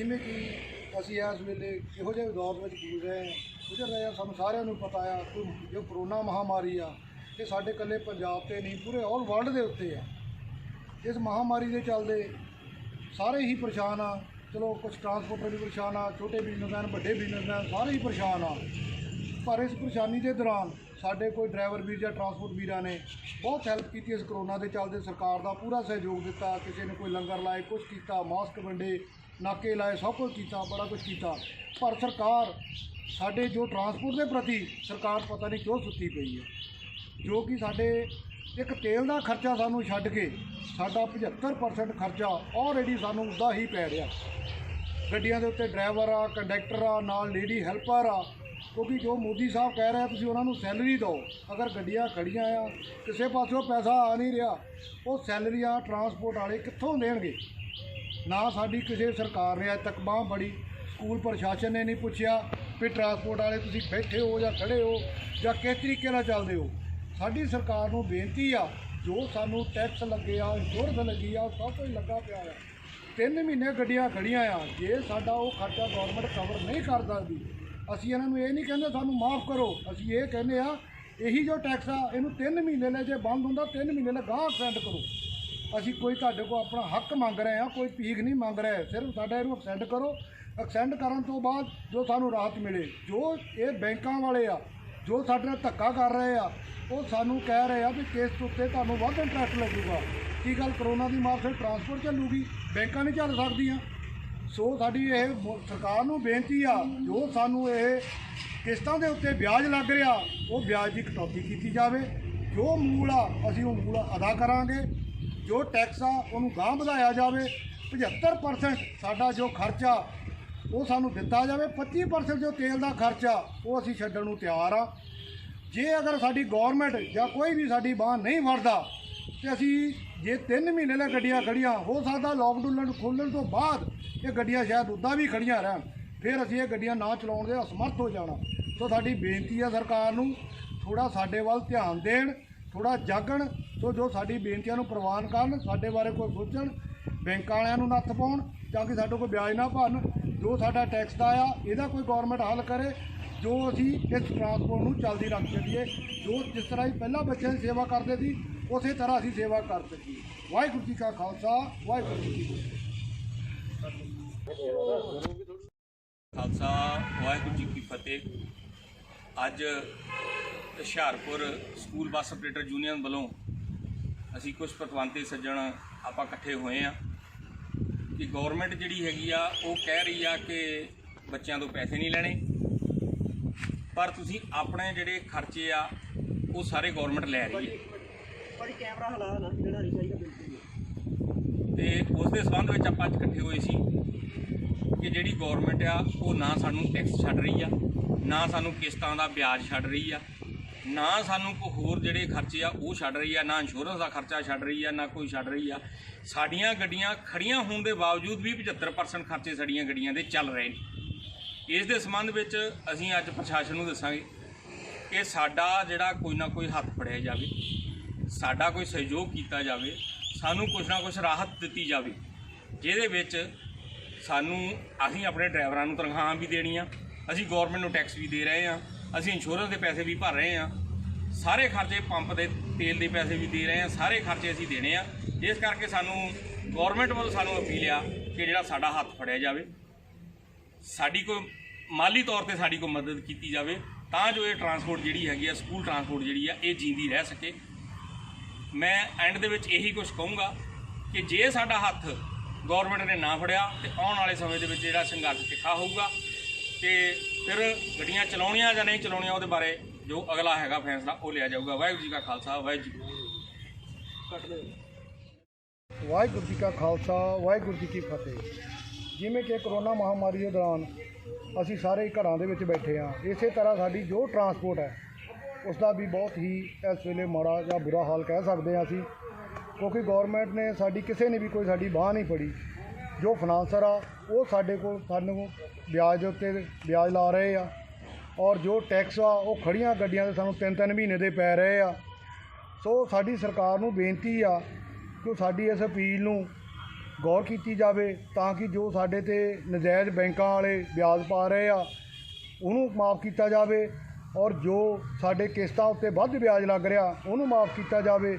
ਜਿਵੇਂ ਕਿ ਅਸੀਂ ਇਸ ਵੇਲੇ ਇਹੋ ਜਿਹੇ ਦੌਰ ਵਿੱਚ ਗੁਜ਼ਰ ਰਹੇ ਹਾਂ, ਗੁਜ਼ਰ ਰਹੇ ਹਾਂ, ਸਾਨੂੰ ਸਾਰਿਆਂ ਨੂੰ ਪਤਾ ਆ ਕਿ ਜੋ ਕਰੋਨਾ ਮਹਾਮਾਰੀ ਆ, ਇਹ ਸਾਡੇ ਇਕੱਲੇ ਪੰਜਾਬ ਤੇ ਨਹੀਂ, ਪੂਰੇ ਆਲ ਵਰਲਡ ਦੇ ਉੱਤੇ ਆ। ਇਸ ਮਹਾਮਾਰੀ ਦੇ ਚੱਲਦੇ ਸਾਰੇ ਹੀ ਪਰੇਸ਼ਾਨ ਆ, ਚਲੋ ਕੁਝ ਟਰਾਂਸਪੋਰਟਰ ਵੀ ਪਰੇਸ਼ਾਨ ਆ, ਛੋਟੇ ਬਿਜ਼ਨਸਮੈਨ ਵੱਡੇ ਬਿਜ਼ਨਸਮੈਨ ਸਾਰੇ ਹੀ ਪਰੇਸ਼ਾਨ ਆ। ਪਰ ਇਸ ਪਰੇਸ਼ਾਨੀ ਦੇ ਦੌਰਾਨ ਸਾਡੇ ਕੋਈ ਡਰਾਈਵਰ ਵੀਰ ਜਾਂ ਟਰਾਂਸਪੋਰਟ ਵੀਰਾਂ ਨੇ ਬਹੁਤ ਹੈਲਪ ਕੀਤੀ ਇਸ ਕਰੋਨਾ ਦੇ ਚੱਲਦੇ ਸਰਕਾਰ ਦਾ ਪੂਰਾ ਸਹਿਯੋਗ ਦਿੱਤਾ, ਕਿਸੇ ਨੇ ਕੋਈ ਲੰਗਰ ਲਾਏ ਕੁਝ ਕੀਤਾ ਮਾਸਕ ਵੰਡੇ ਨਾਕੇ ਲਾਏ, ਸਭ ਕੁਝ ਕੀਤਾ, ਬੜਾ ਕੁਝ ਕੀਤਾ। ਪਰ ਸਰਕਾਰ, ਸਾਡੇ ਜੋ ਟਰਾਂਸਪੋਰਟ ਦੇ ਪ੍ਰਤੀ ਸਰਕਾਰ ਪਤਾ ਨਹੀਂ ਕਿਉਂ ਸੁੱਤੀ ਪਈ ਹੈ। ਜੋ ਕਿ ਸਾਡੇ ਇੱਕ ਤੇਲ ਦਾ ਖਰਚਾ ਸਾਨੂੰ ਛੱਡ ਕੇ ਸਾਡਾ 75% ਖਰਚਾ ਆਲਰੇਡੀ ਸਾਨੂੰ ਉਹਦਾ ਹੀ ਪੈ ਰਿਹਾ। ਗੱਡੀਆਂ ਦੇ ਉੱਤੇ ਡਰਾਈਵਰ ਆ ਕੰਡਕਟਰ ਆ, ਨਾਲ ਲੇਡੀ ਹੈਲਪਰ ਆ। ਕਿਉਂਕਿ ਜੋ ਮੋਦੀ ਸਾਹਿਬ ਕਹਿ ਰਹੇ ਤੁਸੀਂ ਉਹਨਾਂ ਨੂੰ ਸੈਲਰੀ ਦਿਓ। ਅਗਰ ਗੱਡੀਆਂ ਖੜੀਆਂ ਆ, ਕਿਸੇ ਪਾਸਿਓਂ ਪੈਸਾ ਆ ਨਹੀਂ ਰਿਹਾ, ਉਹ ਸੈਲਰੀਆਂ ਟਰਾਂਸਪੋਰਟ ਵਾਲੇ ਕਿੱਥੋਂ ਦੇਣਗੇ? ਨਾ ਸਾਡੀ ਕਿਸੇ ਸਰਕਾਰ ਨੇ ਅੱਜ ਤੱਕ ਬਾਂਹ ਬੜੀ ਸਕੂਲ ਪ੍ਰਸ਼ਾਸਨ ਨੇ ਨਹੀਂ ਪੁੱਛਿਆ ਵੀ ਟਰਾਂਸਪੋਰਟ ਵਾਲੇ ਤੁਸੀਂ ਬੈਠੇ ਹੋ ਜਾਂ ਖੜੇ ਹੋ ਜਾਂ ਕਿਸ ਤਰੀਕੇ ਨਾਲ ਚੱਲਦੇ ਹੋ। ਸਾਡੀ ਸਰਕਾਰ ਨੂੰ ਬੇਨਤੀ ਆ, ਜੋ ਸਾਨੂੰ ਟੈਕਸ ਲੱਗੇ ਆ ਇੰਸ਼ੋਰੈਂਸ ਲੱਗੀ ਆ, ਉਹ ਸਭ ਕੁਝ ਲੱਗਾ ਪਿਆ ਆ। ਤਿੰਨ ਮਹੀਨੇ ਗੱਡੀਆਂ ਖੜੀਆਂ ਆ, ਜੇ ਸਾਡਾ ਉਹ ਖਰਚਾ ਗਵਰਨਮੈਂਟ ਕਵਰ ਨਹੀਂ ਕਰ ਸਕਦੀ, ਅਸੀਂ ਇਹਨਾਂ ਨੂੰ ਇਹ ਨਹੀਂ ਕਹਿੰਦੇ ਸਾਨੂੰ ਮਾਫ ਕਰੋ, ਅਸੀਂ ਇਹ ਕਹਿੰਦੇ ਆ, ਇਹੀ ਜੋ ਟੈਕਸ ਆ, ਇਹਨੂੰ ਤਿੰਨ ਮਹੀਨੇ ਲੈ ਜੇ ਬੰਦ ਹੁੰਦਾ, ਤਿੰਨ ਮਹੀਨੇ ਲਈ ਗਾਹ ਐਕਸਟੈਂਡ ਕਰੋ। ਅਸੀਂ ਕੋਈ ਤੁਹਾਡੇ ਕੋਲ ਆਪਣਾ ਹੱਕ ਮੰਗ ਰਹੇ ਹਾਂ, ਕੋਈ ਭੀਖ ਨਹੀਂ ਮੰਗ ਰਹੇ। ਸਿਰਫ ਸਾਡਾ ਇਹਨੂੰ ਐਕਸਟੈਂਡ ਕਰੋ। ਐਕਸਟੈਂਡ ਕਰਨ ਤੋਂ ਬਾਅਦ ਜੋ ਸਾਨੂੰ ਰਾਹਤ ਮਿਲੇ, ਜੋ ਇਹ ਬੈਂਕਾਂ ਵਾਲੇ ਆ, ਜੋ ਸਾਡੇ ਨਾਲ ਧੱਕਾ ਕਰ ਰਹੇ ਆ, ਉਹ ਸਾਨੂੰ ਕਹਿ ਰਹੇ ਆ ਵੀ ਕਿਸ ਉੱਤੇ ਤੁਹਾਨੂੰ ਵੱਧ ਇੰਟਰਸਟ ਲੱਗੂਗਾ। ਕੀ ਗੱਲ ਕਰੋਨਾ ਦੀ ਮਾਰ ਫਿਰ ਟਰਾਂਸਪੋਰਟ ਚੱਲੂਗੀ? ਬੈਂਕਾਂ ਨਹੀਂ ਚੱਲ ਸਕਦੀਆਂ। ਸੋ ਸਾਡੀ ਇਹ ਸਰਕਾਰ ਨੂੰ ਬੇਨਤੀ ਆ, ਜੋ ਸਾਨੂੰ ਇਹ ਕਿਸ਼ਤਾਂ ਦੇ ਉੱਤੇ ਵਿਆਜ ਲੱਗ ਰਿਹਾ, ਉਹ ਵਿਆਜ ਦੀ ਕਟੌਤੀ ਕੀਤੀ ਜਾਵੇ। ਜੋ ਮੂਲ ਆ, ਅਸੀਂ ਉਹ ਮੂਲ ਅਦਾ ਕਰਾਂਗੇ। ਜੋ ਟੈਕਸ ਆ ਉਹਨੂੰ ਗਾਂਹ ਵਧਾਇਆ ਜਾਵੇ 75% ਸਾਡਾ ਜੋ ਖਰਚਾ, ਉਹ ਸਾਨੂੰ ਦਿੱਤਾ ਜਾਵੇ 25% ਜੋ ਤੇਲ ਦਾ ਖਰਚਾ, ਉਹ ਅਸੀਂ ਛੱਡਣ ਨੂੰ ਤਿਆਰ ਆ। ਜੇ ਅਗਰ ਸਾਡੀ ਗਵਰਨਮੈਂਟ ਜਾਂ ਕੋਈ ਵੀ ਸਾਡੀ ਬਾਂਹ ਨਹੀਂ ਫੜਦਾ, ਤੇ ਅਸੀਂ ਜੇ 3 ਮਹੀਨੇ ਲਈ ਗੱਡੀਆਂ ਖੜੀਆਂ ਹੋ ਸਕਦਾ ਲੋਕਡਾਊਨ ਖੋਲ੍ਹਣ ਤੋਂ ਬਾਅਦ ਇਹ ਗੱਡੀਆਂ ਸ਼ਾਇਦ ਉੱਦਾਂ ਵੀ ਖੜੀਆਂ ਰਹਿਣ। ਫਿਰ ਅਸੀਂ ਇਹ ਗੱਡੀਆਂ ਨਾ ਚਲਾਉਣ ਦੇ ਅਸਮਰਥ ਹੋ ਜਾਣਾ। ਸੋ ਸਾਡੀ ਬੇਨਤੀ ਹੈ ਸਰਕਾਰ ਨੂੰ ਥੋੜਾ ਸਾਡੇ ਵੱਲ ਧਿਆਨ ਦੇਣ ਥੋੜਾ ਜਾਗਣ ਸੋ ਜੋ ਸਾਡੀ ਬੇਨਤੀਆਂ ਨੂੰ ਪ੍ਰਵਾਨ ਕਰਨ, ਸਾਡੇ ਬਾਰੇ ਕੋਈ ਸੋਚਣ, ਬੈਂਕਾਂ ਵਾਲਿਆਂ ਨੂੰ ਨੱਥ ਪਾਉਣ ਤਾਂ ਕਿ ਸਾਡੇ ਕੋਲ ਵਿਆਜ ਨਾ ਭਰਨ, ਜੋ ਸਾਡਾ ਟੈਕਸ ਦਾ ਆ, ਇਹਦਾ ਕੋਈ ਗਵਰਨਮੈਂਟ ਹੱਲ ਕਰੇ, ਜੋ ਅਸੀਂ ਇਸ ਟਰਾਂਸਪੋਰਟ ਨੂੰ ਚੱਲਦੀ ਰੱਖ ਸਕੀਏ, ਜੋ ਜਿਸ ਤਰ੍ਹਾਂ ਹੀ ਪਹਿਲਾਂ ਬੱਚਿਆਂ ਦੀ ਸੇਵਾ ਕਰਦੇ ਸੀ, ਉਸੇ ਤਰ੍ਹਾਂ ਅਸੀਂ ਸੇਵਾ ਕਰ ਸਕੀਏ। ਵਾਹਿਗੁਰੂ ਜੀ ਕਾ ਖਾਲਸਾ, ਵਾਹਿਗੁਰੂ ਜੀ ਕੀ ਫਤਿਹ। ਖਾਲਸਾ, ਵਾਹਿਗੁਰੂ ਜੀ ਕੀ ਫਤਿਹ। ਅੱਜ Hoshiarpur school bus operator union ਵੱਲੋਂ ਅਸੀਂ ਕੁਝ ਪਤਵੰਤੇ ਸੱਜਣ ਆਪਾਂ ਇਕੱਠੇ ਹੋਏ ਆ ਕਿ ਗਵਰਨਮੈਂਟ ਜਿਹੜੀ ਹੈਗੀ ਆ ਉਹ ਕਹਿ ਰਹੀ ਆ ਕਿ ਬੱਚਿਆਂ ਤੋਂ ਪੈਸੇ ਨਹੀਂ ਲੈਣੇ। ਪਰ ਤੁਸੀਂ ਆਪਣੇ ਜਿਹੜੇ ਖਰਚੇ ਆ ਉਹ ਸਾਰੇ ਗਵਰਨਮੈਂਟ ਲੈ ਰਹੀ ਹੈ। ਭਾਜੀ ਕੈਮਰਾ ਹਲਾ ਨਾ ਜਿਹੜਾ ਨਹੀਂ ਚਾਹੀਦਾ ਬਿਲਕੁਲ ਤੇ ਉਸ ਦੇ ਸੰਬੰਧ ਵਿੱਚ ਆਪਾਂ ਅੱਜ ਇਕੱਠੇ ਹੋਏ ਸੀ ਕਿ ਜਿਹੜੀ ਗਵਰਨਮੈਂਟ ਆ ਉਹ ਨਾ ਸਾਨੂੰ ਟੈਕਸ ਛੱਡ ਰਹੀ ਆ ਨਾ ਸਾਨੂੰ ਕਿਸ਼ਤਾਂ ਦਾ ਵਿਆਜ ਛੱਡ ਰਹੀ ਆ। ਨਾ ਸਾਨੂੰ ਕੋਈ ਹੋਰ ਜਿਹੜੇ ਖਰਚੇ ਆ, ਉਹ ਛੱਡ ਰਹੀ ਆ, ਨਾ ਇੰਸ਼ੋਰੈਂਸ ਦਾ ਖਰਚਾ ਛੱਡ ਰਹੀ ਆ, ਨਾ ਕੋਈ ਛੱਡ ਰਹੀ ਆ। ਸਾਡੀਆਂ ਗੱਡੀਆਂ ਖੜੀਆਂ ਹੋਣ ਦੇ ਬਾਵਜੂਦ ਵੀ 75% ਖਰਚੇ ਸਾਡੀਆਂ ਗੱਡੀਆਂ ਦੇ ਚੱਲ ਰਹੇ ਨੇ। ਇਸ ਦੇ ਸੰਬੰਧ ਵਿੱਚ ਅਸੀਂ ਅੱਜ ਪ੍ਰਸ਼ਾਸਨ ਨੂੰ ਦੱਸਾਂਗੇ ਕਿ ਸਾਡਾ ਜਿਹੜਾ ਕੋਈ ਨਾ ਕੋਈ ਹੱਥ ਫੜਿਆ ਜਾਵੇ, ਸਾਡਾ ਕੋਈ ਸਹਿਯੋਗ ਕੀਤਾ ਜਾਵੇ, ਸਾਨੂੰ ਕੁਝ ਨਾ ਕੁਝ ਰਾਹਤ ਦਿੱਤੀ ਜਾਵੇ, ਜਿਹਦੇ ਵਿੱਚ ਸਾਨੂੰ ਅਸੀਂ ਆਪਣੇ ਡਰਾਈਵਰਾਂ ਨੂੰ ਤਨਖਾਹਾਂ ਵੀ ਦੇਣੀਆਂ, ਅਸੀਂ ਗਵਰਨਮੈਂਟ ਨੂੰ ਟੈਕਸ ਵੀ ਦੇ ਰਹੇ ਹਾਂ। ਅਸੀਂ ਇੰਸ਼ੋਰੈਂਸ ਦੇ ਪੈਸੇ ਵੀ ਭਰ ਰਹੇ ਹਾਂ। ਸਾਰੇ ਖਰਚੇ ਪੰਪ ਦੇ ਤੇਲ ਦੇ ਪੈਸੇ ਵੀ ਦੇ ਰਹੇ ਹਾਂ, ਸਾਰੇ ਖਰਚੇ ਅਸੀਂ ਦੇਣੇ ਆ। ਇਸ ਕਰਕੇ ਸਾਨੂੰ ਗਵਰਨਮੈਂਟ ਵੱਲੋਂ ਸਾਨੂੰ ਅਪੀਲ ਆ ਕਿ ਜਿਹੜਾ ਸਾਡਾ ਹੱਥ ਫੜਿਆ ਜਾਵੇ। ਸਾਡੀ ਕੋਈ ਮਾਲੀ ਤੌਰ ਤੇ ਸਾਡੀ ਕੋਈ ਮਦਦ ਕੀਤੀ ਜਾਵੇ। ਤਾਂ ਜੋ ਇਹ ਟਰਾਂਸਪੋਰਟ ਜਿਹੜੀ ਹੈਗੀ ਆ ਸਕੂਲ ਟਰਾਂਸਪੋਰਟ ਜਿਹੜੀ ਆ, ਇਹ ਜੀਂਦੀ ਰਹਿ ਸਕੇ। ਮੈਂ ਐਂਡ ਦੇ ਵਿੱਚ ਇਹੀ ਕੁਝ ਕਹੂੰਗਾ ਕਿ ਜੇ ਸਾਡਾ ਹੱਥ ਗਵਰਨਮੈਂਟ ਨੇ ਨਾ ਫੜਿਆ, ਤੇ ਆਉਣ ਵਾਲੇ ਸਮੇਂ ਦੇ ਵਿੱਚ ਜਿਹੜਾ ਸੰਘਰਸ਼ ਤਿੱਖਾ ਹੋਊਗਾ। ਤੇ ਫਿਰ ਗੱਡੀਆਂ ਚਲਾਉਣੀਆਂ ਜਾਂ ਨਹੀਂ ਚਲਾਉਣੀਆਂ ਉਹਦੇ ਬਾਰੇ ਜੋ ਅਗਲਾ ਹੈਗਾ ਫੈਸਲਾ ਉਹ ਲਿਆ ਜਾਊਗਾ। ਵਾਹਿਗੁਰੂ ਜੀ ਕਾ ਖਾਲਸਾ ਵਾਹਿਗੁਰੂ ਜੀ ਵਾਹਿਗੁਰੂ ਜੀ ਕਾ ਖਾਲਸਾ ਵਾਹਿਗੁਰੂ ਜੀ ਕੀ ਫਤਿਹ। ਜਿਵੇਂ ਕਿ ਕਰੋਨਾ ਮਹਾਮਾਰੀ ਦੇ ਦੌਰਾਨ ਅਸੀਂ ਸਾਰੇ ਘਰਾਂ ਦੇ ਵਿੱਚ ਬੈਠੇ ਹਾਂ ਇਸੇ ਤਰ੍ਹਾਂ ਸਾਡੀ ਜੋ ਟਰਾਂਸਪੋਰਟ ਹੈ ਉਸ ਦਾ ਵੀ ਬਹੁਤ ਹੀ ਇਸ ਵੇਲੇ ਮਾੜਾ ਜਾਂ ਬੁਰਾ ਹਾਲ ਕਹਿ ਸਕਦੇ ਹਾਂ ਅਸੀਂ ਕਿਉਂਕਿ ਗਵਰਨਮੈਂਟ ਨੇ ਸਾਡੀ ਕਿਸੇ ਨੇ ਵੀ ਕੋਈ ਸਾਡੀ ਬਾਹ ਨਹੀਂ ਫੜੀ। ਜੋ ਫਾਈਨਾਂਸਰ ਆ, ਉਹ ਸਾਡੇ ਕੋਲ ਸਾਨੂੰ ਵਿਆਜ ਦੇ ਉੱਤੇ ਵਿਆਜ ਲਾ ਰਹੇ ਆ। ਔਰ ਜੋ ਟੈਕਸ ਆ, ਉਹ ਖੜੀਆਂ ਗੱਡੀਆਂ ਦੇ ਸਾਨੂੰ ਤਿੰਨ ਤਿੰਨ ਮਹੀਨੇ ਦੇ ਪੈ ਰਹੇ ਆ। ਸੋ ਸਾਡੀ ਸਰਕਾਰ ਨੂੰ ਬੇਨਤੀ ਆ ਕਿ ਸਾਡੀ ਇਸ ਅਪੀਲ ਨੂੰ ਗੌਰ ਕੀਤੀ ਜਾਵੇ ਤਾਂ ਕਿ ਜੋ ਸਾਡੇ ਤੇ ਨਜਾਇਜ਼ ਬੈਂਕਾਂ ਵਾਲੇ ਵਿਆਜ ਪਾ ਰਹੇ ਆ, ਉਹਨੂੰ ਮਾਫ ਕੀਤਾ ਜਾਵੇ। ਔਰ ਜੋ ਸਾਡੇ ਕਿਸ਼ਤਾਂ ਉੱਤੇ ਵੱਧ ਵਿਆਜ ਲੱਗ ਰਿਹਾ, ਉਹਨੂੰ ਮਾਫ ਕੀਤਾ ਜਾਵੇ।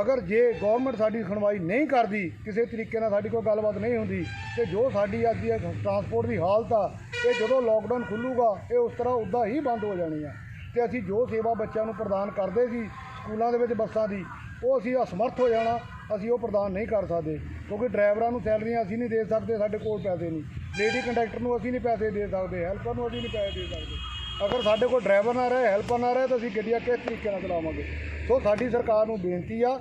ਅਗਰ ਜੇ ਗਵਰਨਮੈਂਟ ਸਾਡੀ ਸੁਣਵਾਈ ਨਹੀਂ ਕਰਦੀ, ਕਿਸੇ ਤਰੀਕੇ ਨਾਲ ਸਾਡੀ ਕੋਈ ਗੱਲਬਾਤ ਨਹੀਂ ਹੁੰਦੀ, ਤੇ ਜੋ ਸਾਡੀ ਅੱਜ ਦੀ ਟਰਾਂਸਪੋਰਟ ਦੀ ਹਾਲਤ ਆ, ਇਹ ਜਦੋਂ ਲੋਕਡਾਊਨ ਖੁੱਲੂਗਾ, ਇਹ ਉਸ ਤਰ੍ਹਾਂ ਉੱਦਾਂ ਹੀ ਬੰਦ ਹੋ ਜਾਣੀ ਆ। ਤੇ ਅਸੀਂ ਜੋ ਸੇਵਾ ਬੱਚਿਆਂ ਨੂੰ ਪ੍ਰਦਾਨ ਕਰਦੇ ਸੀ, ਸਕੂਲਾਂ ਦੇ ਵਿੱਚ ਬੱਸਾਂ ਦੀ, ਉਹ ਅਸੀਂ ਅਸਮਰਥ ਹੋ ਜਾਣਾ, ਅਸੀਂ ਉਹ ਪ੍ਰਦਾਨ ਨਹੀਂ ਕਰ ਸਕਦੇ, ਕਿਉਂਕਿ ਡਰਾਈਵਰਾਂ ਨੂੰ ਸੈਲਰੀਆਂ ਅਸੀਂ ਨਹੀਂ ਦੇ ਸਕਦੇ, ਸਾਡੇ ਕੋਲ ਪੈਸੇ ਨਹੀਂ। ਲੇਡੀ ਕੰਡਕਟਰ ਨੂੰ ਅਸੀਂ ਨਹੀਂ ਪੈਸੇ ਦੇ ਸਕਦੇ ਹੈਲਪਰ ਨੂੰ ਅਸੀਂ ਨਹੀਂ ਪੈਸੇ ਦੇ ਸਕਦੇ। ਅਗਰ ਸਾਡੇ ਕੋਲ ਡਰਾਈਵਰ ਨਾ ਰਹੇ, ਹੈਲਪਰ ਨਾ ਰਹੇ, ਤਾਂ ਅਸੀਂ ਗੱਡੀਆਂ ਕਿਸ ਤਰੀਕੇ ਨਾਲ ਚਲਾਵਾਂਗੇ? ਸੋ ਸਾਡੀ ਸਰਕਾਰ ਨੂੰ ਬੇਨਤੀ ਆ,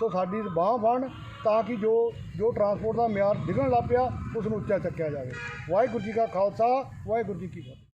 ਸੋ ਸਾਡੀ ਬਾਂਹ ਬਣ ਤਾਂ ਕਿ ਜੋ ਜੋ ਟਰਾਂਸਪੋਰਟ ਦਾ ਮਿਆਰ ਡਿੱਗਣ ਲੱਗ ਪਿਆ ਉਸ ਨੂੰ ਉੱਚਾ ਚੱਕਿਆ ਜਾਵੇ। ਵਾਹਿਗੁਰੂ ਜੀ ਕਾ ਖਾਲਸਾ, ਵਾਹਿਗੁਰੂ ਜੀ ਕੀ ਫਤਿਹ।